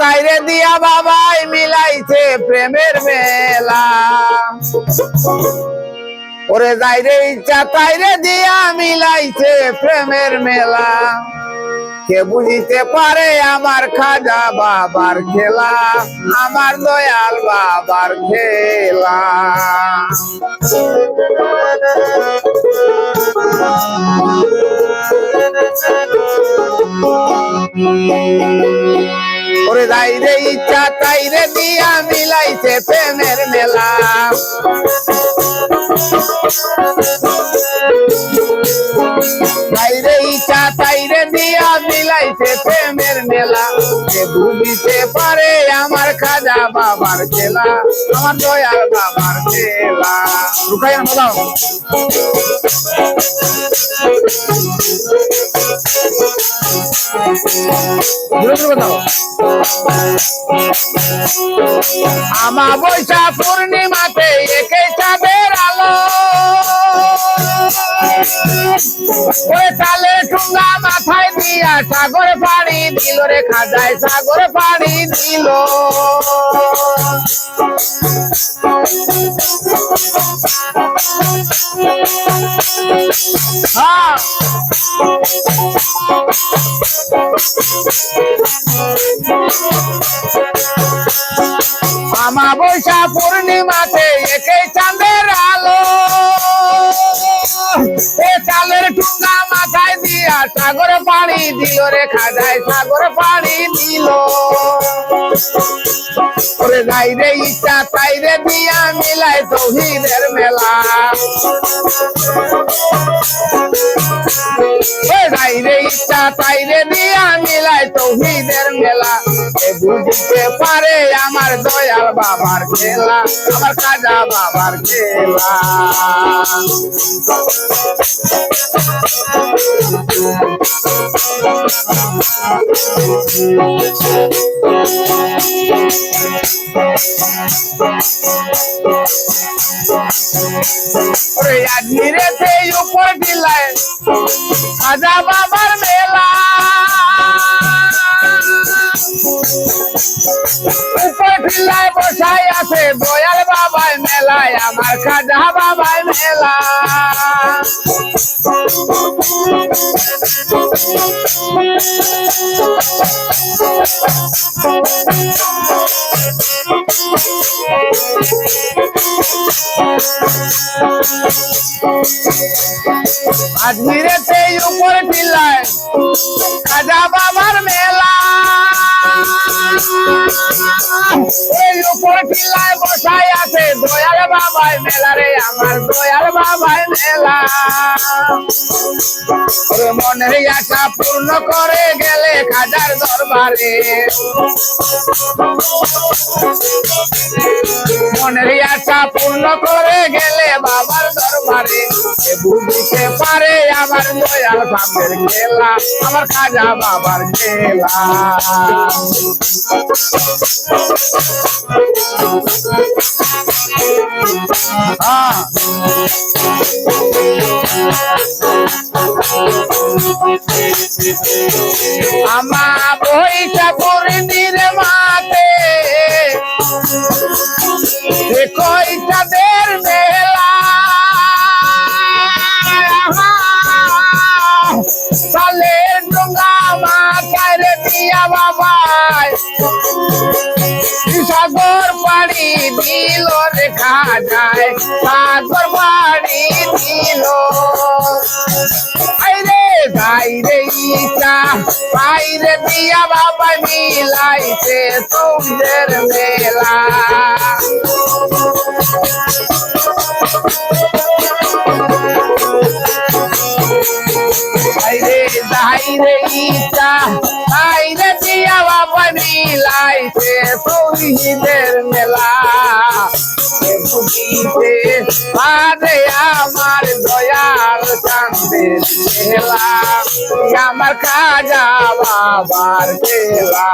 তাইরে দিয়া বাবাই মিলাইছে প্রেমের মেলা। ওরে যাইরে ইচ্ছা, তাইরে দিয়া মিলাইছে প্রেমের মেলা। কে বুঝিতে পারে আমার খাজা বাবার খেলা, আমার দয়াল বাবার খেলা। ওরে যাইরে ইচ্ছা তাইরে দিয়া মিলাইছে প্রেমের মেলা। তাইরে ইচ্ছা তাইরে দিয়া মিলাইছে প্রেমের মেলা। সে বুঝিতে পারে আমার বাবার খেলা আমার দয়াল বাবার খেলা রুকাইয়া বাজাও আমা বৈশা পূর্ণিমাতে একে চাঁদের আলো। ওই তালে ঠুঙ্গা মাথায় দিয়া সাগর দিল রে খাজায় সাগর পাড়ি দিল হ্যাঁ। আমাবস্যা পূর্ণিমাতে একে চাঁদের আলো। এ চালের দিয়া সাগর পানি দিল রে খাজায়, সাগর পানি দিল। ওরে যাই রে ইচ্ছা, তাই রে দিয়া মিলাই তৌহিদের মেলা। ওরে যাই রে ইচ্ছা, তাই রে দিয়া মিলাই তৌহিদের মেলা। এ বুঝতে পারে আমার দয়াল বাবার খেলা, আমার কাজা বাবার খেলা। আজমিরেতে উপর টিলায় খাজা বাবার মেলা। উপর টিলায় বসাই আছে দয়াল বাবায় মেলায় আমার খাজা বাবায় মেলা আজমিরেতে উপর টিলায় এই বসাই আছে, দয়াল মেলা রে আমার, দয়াল মেলা। মনের আশা পূর্ণ করে গেলে খাজার দরবারে। মনের আশা পূর্ণ করে গেলে বাবার দরবারে এ বুঝতে পারে আমার দয়াল বাবার খেলা, আমার খাজা বাবার খেলা। আমা বইটা করে দিলে মাতে এ বাবাই সাগর পাড়ি দিল রেখা যায় সাগর পাড়ি দিল। আইরে বাইরে ইটা বাইরে দিয়া বাবা মিলাইছে তোমাদের মেলা। মিলাইছে তৌহিদের মেলা এ বুঝিতে পারে আমার দয়াল চাঁদের খেলা আমার খাজা বাবার খেলা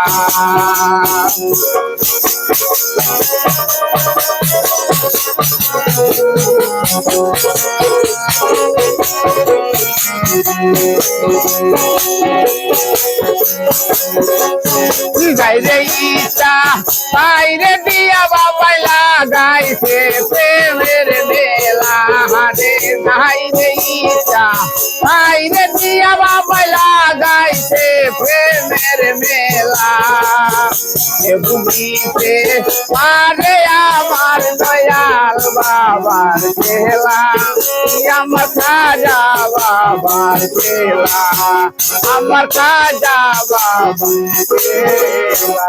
গাইরে ইচ্ছা, বাইরে দিয়া বাবাই লাগাইছে প্রেমের মেলা হারে গাইরে ইচ্ছা, বাইরে দিয়া বাবাই লাগাইছে বুঝিতে পারে আমার দয়াল বাবার খেলা। আমার খাজা বাবার খেলা আমার খাজা বাবার খেলা।